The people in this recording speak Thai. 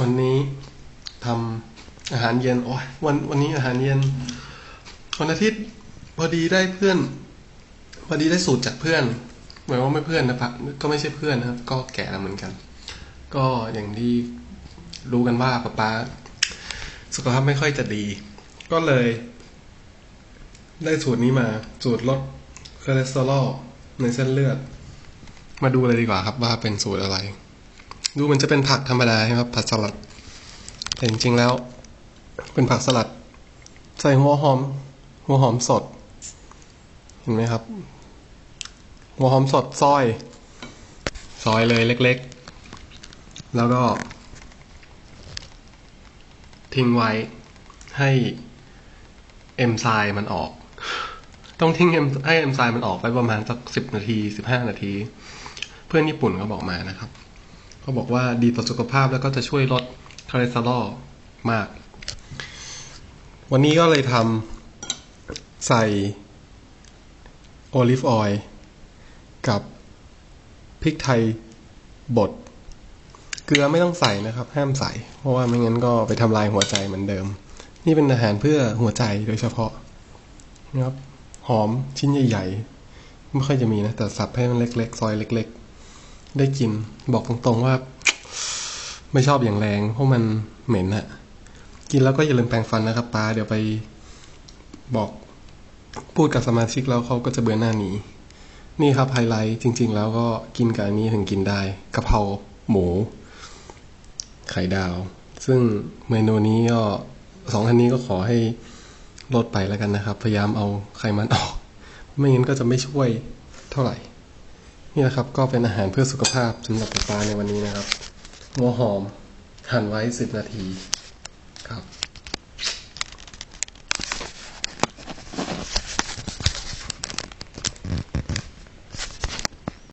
วันนี้ทำอาหารเย็นโอ้ยวันวันนี้อาหารเย็นวันอาทิตย์พอดีได้เพื่อน พอดีได้สูตรจากเพื่อนหมายว่าไม่เพื่อนนะครับก็ไม่ใช่เพื่อนนะครับ ก็แก่แล้วเหมือนกัน ก็อย่างที่รู้กันว่าป๊าป๊าสุขภาพไม่ค่อยจะดี ก็เลย ได้สูตรนี้มา สูตรลดคอเลสเตอรอลในเส้นเลือด มาดูเลยดีกว่าครับว่าเป็นสูตรอะไร ดูมันจะเป็นผักธรรมดาใช่ไหมครับผักสลัด แต่จริงๆแล้ว เป็นผักสลัด ใส่หัวหอม หัวหอมสด เห็นไหมครับ หัวหอมสดซอย ซอยเลยเล็ก ๆ แล้วก็ ทิ้งไว้ให้เอนไซม์มันออก ต้องทิ้งเอ็มให้เอนไซม์มันออกไปประมาณสักสิบนาทีสิบห้านาที เพื่อนญี่ปุ่นเขาบอกมานะครับ เขาบอกว่าดีต่อสุขภาพแล้วก็จะช่วยลดคอเลสเตอรอลมาก วันนี้ก็เลยทำใส่โอลิฟออยล์กับพริกไทยบดเกลือไม่ต้องใส่นะครับ ห้ามใส่ เพราะว่าไม่งั้นก็ไปทำลายหัวใจเหมือนเดิม นี่เป็นอาหารเพื่อหัวใจโดยเฉพาะนะครับหอมชิ้นใหญ่ๆ ไม่ค่อยจะมีนะ แต่สับให้มันเล็ก ๆ ซอยเล็ก ๆ ได้กิน บอกตรงๆว่า ไม่ชอบอย่างแรง เพราะมันเหม็นอะกินแล้วก็อย่าลืมแปรงฟันนะครับป้าเดี๋ยวไปบอกพูดกับสมาชิกแล้วเขาก็จะเบื่อหน้านี้ นี่ครับไฮไลท์จริง ๆ แล้วก็กินกับอันนี้ถึงกินได้กะเพราหมู ไข่ดาว ซึ่งเมนูนี้ก็สองท่านนี้ก็ขอให้ลดไปแล้วกันนะครับ พยายามเอาไขมันออก ไม่งั้นก็จะไม่ช่วยเท่าไหร่ นี่นะครับก็เป็นอาหารเพื่อสุขภาพสำหรับปลาในวันนี้นะครับหัวหอมหั่นไว้สิบนาทีครับ